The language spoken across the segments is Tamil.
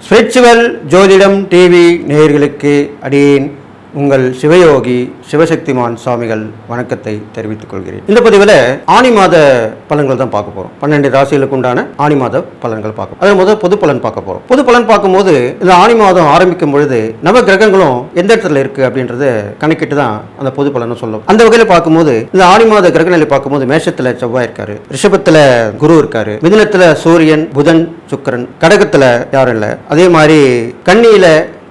ஸ்பிரிச்சுவல் ஜோதிடம் டிவி நேயர்களுக்கு அடியேன் உங்கள் சிவயோகி சிவசக்திமான் சுவாமிகள் வணக்கத்தை தெரிவித்துக் கொள்கிறேன். இந்த பதிவில் ஆணி மாத பலன்கள் தான் பார்க்க போறோம். பன்னெண்டு ராசிகளுக்கு உண்டான ஆணி மாத பலன்கள் பார்க்க அதில் முதல் பொது பலன் பார்க்க போறோம். பொது பலன் பார்க்கும்போது இந்த ஆணி மாதம் ஆரம்பிக்கும் பொழுது நவ கிரகங்களும் எந்த இடத்துல இருக்கு அப்படின்றத கணக்கிட்டு தான் அந்த பொது பலனை சொல்லும். அந்த வகையில் பார்க்கும்போது இந்த ஆணி மாத கிரகநிலை பார்க்கும்போது மேஷத்துல செவ்வாய் இருக்காரு. ரிஷபத்துல குரு இருக்காரு. மிதினத்தில் சூரியன் புதன் சுக்கிரன் கடகத்துல யாரும் இல்லை. அதே மாதிரி கன்னியில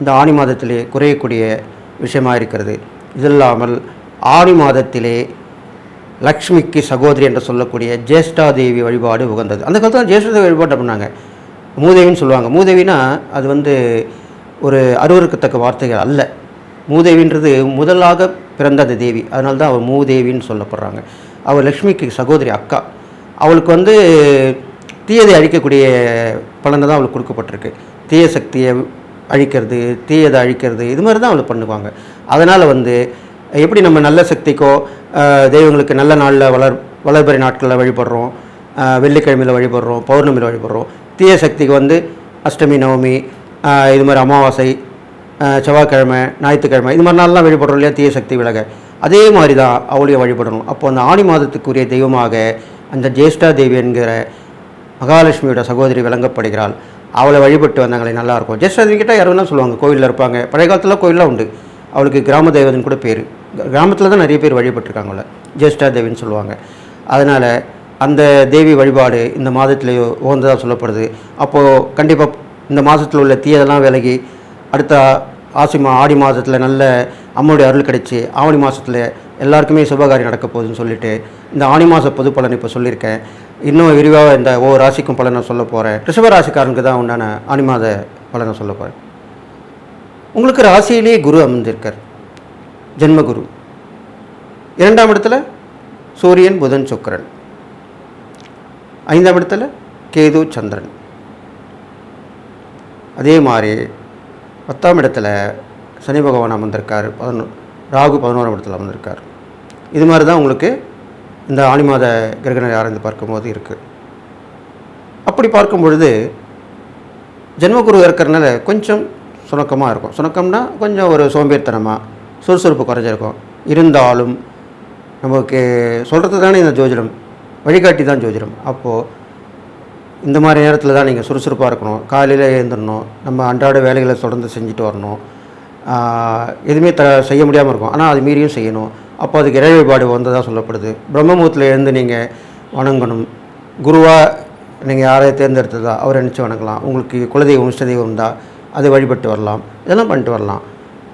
இந்த ஆணி மாதத்திலே குறையக்கூடிய விஷயமா இருக்கிறது இது இல்லாமல் ஆணி மாதத்திலே லக்ஷ்மிக்கு சகோதரி என்று சொல்லக்கூடிய ஜேஷ்டா தேவி வழிபாடு உகந்தது. அந்த காலத்தில் ஜேஷ்டாதேவி வழிபாடு பண்ணாங்க மூதேவின்னு சொல்லுவாங்க. மூதேவினா அது வந்து ஒரு அருவருக்கத்தக்க வார்த்தைகள் அல்ல. மூதேவின்றது முதலாக பிறந்த அந்த தேவி. அதனால தான் அவள் மூதேவின்னு சொல்லப்படுறாங்க. அவள் லக்ஷ்மிக்கு சகோதரி அக்கா. அவளுக்கு வந்து தீயதை அழிக்கக்கூடிய பலனை தான் அவளுக்கு கொடுக்கப்பட்டிருக்கு. தீய சக்தியை அழிக்கிறது தீயதை அழிக்கிறது இது மாதிரி தான் அவளை பண்ணுவாங்க. அதனால் வந்து எப்படி நம்ம நல்ல சக்திக்கோ தெய்வங்களுக்கு நல்ல நாளில் வளர் வளர்பிறை நாட்களில் வழிபடுறோம் வெள்ளிக்கிழமையில் வழிபடுறோம் பௌர்ணமியில் வழிபடுறோம். தீய சக்திக்கு வந்து அஷ்டமி நவமி இது மாதிரி அமாவாசை செவ்வாய்க்கிழமை ஞாயிற்றுக்கிழமை இது மாதிரி நாளெலாம் வழிபடுறோம் இல்லையா தீய சக்தி விலக. அதே மாதிரி தான் அவளையும் வழிபடணும். அப்போ அந்த ஆணி மாதத்துக்குரிய தெய்வமாக அந்த ஜேஷ்டா தேவி என்கிற மகாலட்சுமியோட சகோதரி விளங்கப்படுகிறாள். அவளை வழிபட்டு வந்தாங்களே நல்லாயிருக்கும். ஜஸ்ட் அது கிட்டே யாரும் சொல்லுவாங்க கோவிலில் இருப்பாங்க. பழைய காலத்தில் கோயிலெலாம் உண்டு. அவளுக்கு கிராம தெய்வத்தின் கூட பேர். கிராமத்தில் தான் நிறைய பேர் வழிபட்டிருக்காங்கள ஜேஷ்டா தேவின்னு சொல்லுவாங்க. அதனால் அந்த தேவி வழிபாடு இந்த மாதத்துலேயோ உகந்ததாக சொல்லப்படுது. அப்போது கண்டிப்பாக இந்த மாதத்தில் உள்ள தீயதெல்லாம் விலகி அடுத்த ஆசி மா ஆடி மாதத்தில் நல்ல அம்மனுடைய அருள் கிடைச்சி ஆவணி மாதத்தில் எல்லாருக்குமே சுபகாரியம் நடக்க போகுதுன்னு சொல்லிட்டு இந்த ஆணி மாத பொது பலன் இப்போ சொல்லியிருக்கேன். இன்னும் விரிவாக இந்த ஒவ்வொரு ராசிக்கும் பலனை சொல்ல போகிறேன் ரிஷப ராசிக்காரனுக்கு தான் உண்டான ஆணி மாத பலனை சொல்ல போகிறேன் உங்களுக்கு ராசியிலேயே குரு அமர்ந்திருக்கார். ஜென்மகுரு. இரண்டாம் இடத்துல சூரியன் புதன் சுக்கரன். ஐந்தாம் இடத்துல கேது சந்திரன். அதே மாதிரி பத்தாம் இடத்துல சனி பகவான் அமர்ந்திருக்கார். பதினொ ராகு பதினோராம் இடத்துல அமர்ந்திருக்கார். இது மாதிரி தான் உங்களுக்கு இந்த ஆணி மாத கிரகணை ஆராய்ந்து பார்க்கும்போது இருக்குது அப்படி பார்க்கும் பொழுது ஜென்மகுரு இருக்கிறனால கொஞ்சம் சுணக்கமாக இருக்கும். சுணக்கம்னா கொஞ்சம் ஒரு சோம்பேறித்தனமாக சுறுசுறுப்பு குறைஞ்சிருக்கும் இருந்தாலும் நமக்கு சொல்கிறது தானே இந்த ஜோதிடம். வழிகாட்டி தான் ஜோதிடம். அப்போது இந்த மாதிரி நேரத்தில் தான் நீங்கள் சுறுசுறுப்பாக இருக்கணும். காலையில் எழுந்துடணும் நம்ம அன்றாட வேலைகளை தொடர்ந்து செஞ்சுட்டு வரணும். எதுவுமே த செய்ய முடியாமல் இருக்கும். ஆனால் அது மீறியும் செய்யணும். அப்போ அதுக்கு இறை வழிபாடு வந்ததாக சொல்லப்படுது. பிரம்மமுகத்தில் எழுந்து நீங்கள் வணங்கணும். குருவாக நீங்கள் யாரை தேர்ந்தெடுத்ததா அவரை நினச்சி வணங்கலாம். உங்களுக்கு குலதெய்வம் இஷ்டதெய்வம் இருந்தால் அதை வழிபட்டு வரலாம். இதெல்லாம் பண்ணிட்டு வரலாம்.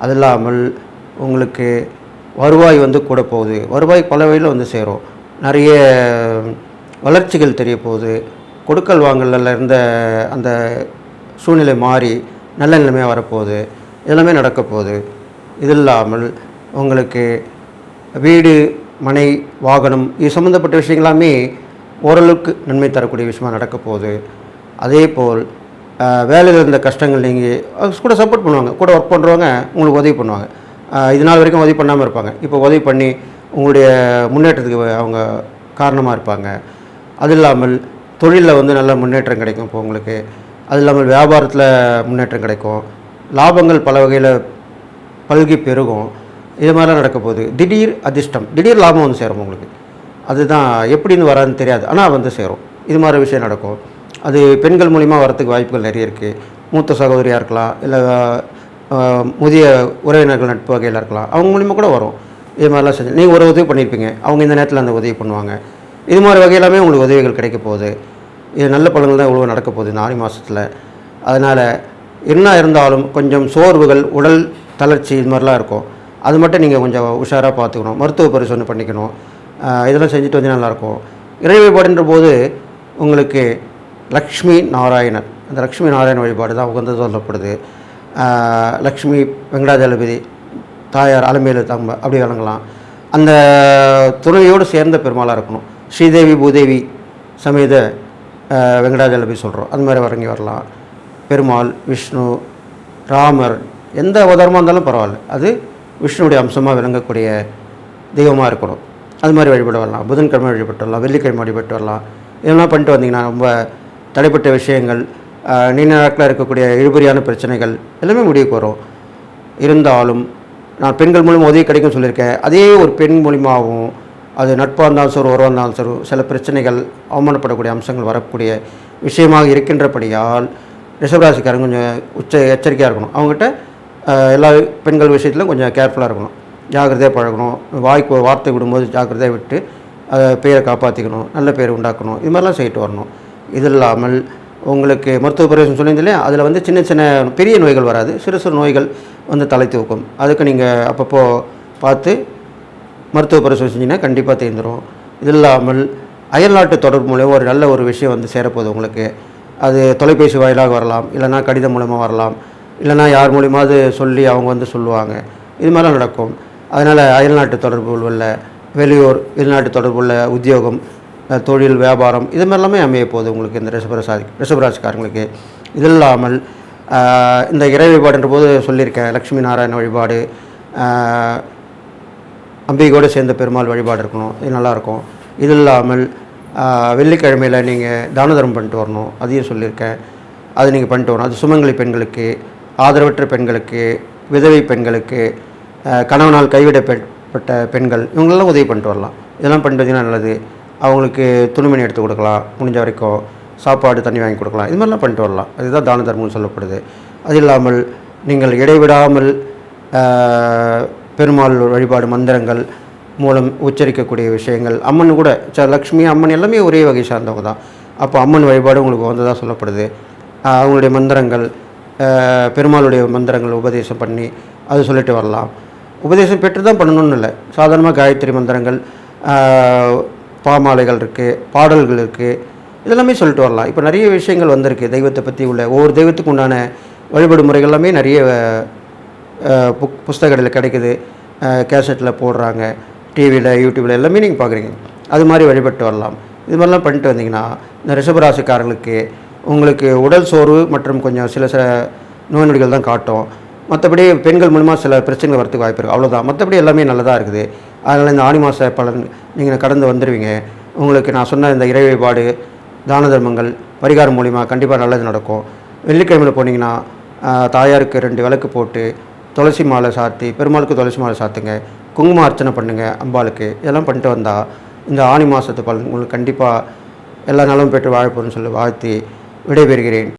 அது இல்லாமல் உங்களுக்கு வருவாய் வந்து கூட போகுது. வருவாய் பல வழியில் வந்து சேரும். நிறைய வளர்ச்சிகள் தெரிய போகுது. கொடுக்கல் வாங்கலில் இருந்த அந்த சூழ்நிலை மாறி நல்ல நிலைமையாக வரப்போகுது. எல்லாமே நடக்க போகுது. இது இல்லாமல் உங்களுக்கு வீடு மனை வாகனம் இது சம்மந்தப்பட்ட விஷயங்களாமே ஓரளவுக்கு நன்மை தரக்கூடிய விஷயமா நடக்க போகுது. அதே போல் வேலையில் இருந்த கஷ்டங்கள் நீங்கள் கூட சப்போர்ட் பண்ணுவாங்க. கூட ஒர்க் பண்ணுறவங்க உங்களுக்கு உதவி பண்ணுவாங்க. இது நாள் வரைக்கும் உதவி பண்ணாமல் இருப்பாங்க. இப்போ உதவி பண்ணி உங்களுடைய முன்னேற்றத்துக்கு அவங்க காரணமாக இருப்பாங்க. அது இல்லாமல் தொழிலில் வந்து நல்ல முன்னேற்றம் கிடைக்கும் இப்போ உங்களுக்கு. அது இல்லாமல் வியாபாரத்தில் முன்னேற்றம் கிடைக்கும். லாபங்கள் பல வகையில் பல்கி பெருகும். இது மாதிரிலாம் நடக்க போகுது திடீர் அதிர்ஷ்டம். திடீர் லாபம் வந்து சேரும் உங்களுக்கு. அதுதான் எப்படின்னு வரான்னு தெரியாது. ஆனால் வந்து சேரும். இது மாதிரி விஷயம் நடக்கும். அது பெண்கள் மூலிமா வரத்துக்கு வாய்ப்புகள் நிறைய இருக்குது மூத்த சகோதரியாக இருக்கலாம். இல்லை முதிய உறவினர்கள் நட்பு வகையில் இருக்கலாம். அவங்க மூலிமா கூட வரும். இது மாதிரிலாம் செஞ்சு நீங்கள் ஒரு உதவி பண்ணியிருப்பீங்க அவங்க இந்த நேரத்தில் அந்த உதவி பண்ணுவாங்க. இது மாதிரி வகையிலாமே உங்களுக்கு உதவிகள் கிடைக்க போகுது. இது நல்ல பலன்கள் தான் இவ்வளோ நடக்க போகுது இந்த மாதத்தில் அதனால் என்ன இருந்தாலும் கொஞ்சம் சோர்வுகள் உடல் தளர்ச்சி இது மாதிரிலாம் இருக்கும். அது மட்டும் நீங்கள் கொஞ்சம் உஷாராக பார்த்துக்கணும். மருத்துவ பரிசோதனை பண்ணிக்கணும். இதெல்லாம் செஞ்சுட்டு வந்து நல்லாயிருக்கும். இறை வழிபாடுன்ற போது உங்களுக்கு லக்ஷ்மி நாராயணர். அந்த லக்ஷ்மி நாராயண வழிபாடு தான் உகந்தது சொல்லப்படுது. லக்ஷ்மி வெங்கடாஜலபதி தாயார் அலமேலு தம்ப அப்படி வழங்கலாம் அந்த துணையோடு சேர்ந்த பெருமாளாக இருக்கணும். ஸ்ரீதேவி பூதேவி சமேத வெங்கடாஜலபதி சொல்கிறோம் அந்த மாதிரி வரங்கி வரலாம். பெருமாள் விஷ்ணு ராமர் எந்த அவதாரமாக இருந்தாலும் பரவாயில்ல. அது விஷ்ணுடைய அம்சமாக விளங்கக்கூடிய தெய்வமாக இருக்கணும். அது மாதிரி வழிபட வரலாம். புதன்கிழமை வழிபட்டு வரலாம் வெள்ளிக்கிழமை வழிபட்டு வரலாம் இதெல்லாம் பண்ணிட்டு வந்தீங்கன்னா ரொம்ப தடைப்பட்ட விஷயங்கள் நீண்ட நாட்களில் இருக்கக்கூடிய இழுபறியான பிரச்சனைகள் எல்லாமே முடிவுக்கு வரும். இருந்தாலும் நான் பெண்கள் மூலம் உதவி கிடைக்கும் சொல்லியிருக்கேன். அதே ஒரு பெண் மூலியமாகவும் அது நட்பாக இருந்தாலும் சரி உறவாக இருந்தாலும் சரி சில பிரச்சனைகள் அவமானப்படக்கூடிய அம்சங்கள் வரக்கூடிய விஷயமாக இருக்கின்றபடியால் ரிஷபராசிக்காரங்க கொஞ்சம் உச்ச எச்சரிக்கையாக இருக்கணும். அவங்ககிட்ட எல்லா பெண்கள் விஷயத்திலும் கொஞ்சம் கேர்ஃபுல்லாக இருக்கணும். ஜாக்கிரதையாக பழகணும். வாய்க்கு வார்த்தை விடும்போது ஜாக்கிரதையாக விட்டு அதை பேரை காப்பாற்றிக்கணும் நல்ல பேர் உண்டாக்கணும். இது மாதிரிலாம் செய்யிட்டு வரணும். இது இல்லாமல் உங்களுக்கு மருத்துவ பிரவேசம் சொல்லியிருந்தேன் அதில் வந்து சின்ன சின்ன பெரிய நோய்கள் வராது. சிறு சிறு நோய்கள் வந்து தலை தூக்கும். அதுக்கு நீங்கள் அப்பப்போ பார்த்து மருத்துவ பரிசோதனை செஞ்சிங்கன்னா கண்டிப்பாக தெரிந்துடும் இது இல்லாமல் அயல்நாட்டு தொடர்பு மூலயமா ஒரு நல்ல ஒரு விஷயம் வந்து சேரப்போகுது உங்களுக்கு. அது தொலைபேசி வாயிலாக வரலாம். இல்லைனா கடிதம் மூலமாக வரலாம். இல்லைனா யார் மூலியமாவது சொல்லி அவங்க வந்து சொல்லுவாங்க. இது மாதிரிலாம் நடக்கும். அதனால் அயல்நாட்டு தொடர்பு உள்ள வெளியூர் வெளிநாட்டு தொடர்பு உள்ள உத்தியோகம் தொழில் வியாபாரம் இது மாதிரிலாமே அமைய போகுது உங்களுக்கு இந்த ரிஷபராசி ரிஷபராசிக்காரங்களுக்கு இது இல்லாமல் இந்த இறை வழிபாடுன்ற போது சொல்லியிருக்கேன் லக்ஷ்மி நாராயண வழிபாடு அம்பிகையோடு சேர்ந்த பெருமாள் வழிபாடு இருக்கணும் இது நல்லாயிருக்கும். இது இல்லாமல் வெள்ளிக்கிழமையில் நீங்கள் தான தர்மம் பண்ணிட்டு வரணும் அதையும் சொல்லியிருக்கேன். அது நீங்கள் பண்ணிட்டு வரணும். அது சுமங்கலி பெண்களுக்கு ஆதரவற்ற பெண்களுக்கு விதவை பெண்களுக்கு கணவனால் கைவிடப்பட்ட பெண்கள் இவங்களெல்லாம் உதவி பண்ணிட்டு வரலாம். இதெல்லாம் பண்ணுறதுனா நல்லது. அவங்களுக்கு துணிமணி எடுத்து கொடுக்கலாம். முடிஞ்ச வரைக்கும் சாப்பாடு தண்ணி வாங்கி கொடுக்கலாம். இது மாதிரிலாம் பண்ணிட்டு வரலாம். அதுதான் தான தர்மம்னு சொல்லப்படுது. அது இல்லாமல் நீங்கள் இடைவிடாமல் பெருமாள் வழிபாடு மந்திரங்கள் மூலம் உச்சரிக்கக்கூடிய விஷயங்கள் அம்மன் கூட ச லக்ஷ்மி அம்மன் எல்லாமே ஒரே வகை சார்ந்தவங்க தான். அப்போ அம்மன் வழிபாடு உங்களுக்கு வந்ததாக சொல்லப்படுது. அவங்களுடைய மந்திரங்கள் பெருமாளுடைய மந்திரங்கள் உபதேசம் பண்ணி அது சொல்லிட்டு வரலாம். உபதேசம் பெற்று தான் பண்ணணும்னு இல்லை. சாதாரணமாக காயத்ரி மந்திரங்கள் பாமாலைகள் இருக்குது பாடல்கள் இருக்குது இதெல்லாமே சொல்லிட்டு வரலாம். இப்போ நிறைய விஷயங்கள் வந்திருக்கு. தெய்வத்தை பற்றி உள்ள ஒவ்வொரு தெய்வத்துக்கு உண்டான வழிபாடு முறைகள் எல்லாமே நிறைய புக் புஸ்தகங்களில் கிடைக்குது. கேசட்டில் போடுறாங்க டிவியில் யூடியூப்பில் எல்லாமே நீங்கள் பார்க்குறீங்க அது மாதிரி வழிபட்டு வரலாம். இது மாதிரிலாம் பண்ணிட்டு வந்தீங்கன்னா இந்த ரிஷபராசிக்காரர்களுக்கு உங்களுக்கு உடல் சோர்வு மற்றும் கொஞ்சம் சில சில நோய் நொடிகள் தான் காட்டும். மற்றபடி பெண்கள் மூலமாக சில பிரச்சனைகள் வரத்துக்கு வாய்ப்பு இருக்குது அவ்வளோதான் மற்றபடி எல்லாமே நல்லதாக இருக்குது. அதனால் இந்த ஆணி மாத பலன் நீங்கள் கடந்து வந்துடுவீங்க உங்களுக்கு நான் சொன்ன இந்த இறை வழிபாடு தான தர்மங்கள் பரிகாரம் மூலிமா கண்டிப்பாக நல்லது நடக்கும். வெள்ளிக்கிழமையில் போனீங்கன்னா தாயாருக்கு ரெண்டு விளக்கு போட்டு துளசி மாலை சாத்தி பெருமாளுக்கு துளசி மாலை சாத்துங்க. குங்கும அர்ச்சனை பண்ணுங்கள் அம்பாளுக்கு. இதெல்லாம் பண்ணிட்டு வந்தால் இந்த ஆணி மாதத்து பலன் உங்களுக்கு கண்டிப்பாக எல்லா நலமும் பெற்று வாழப்போன்னு சொல்லி வாழ்த்தி விடைபெறுகிறேன்.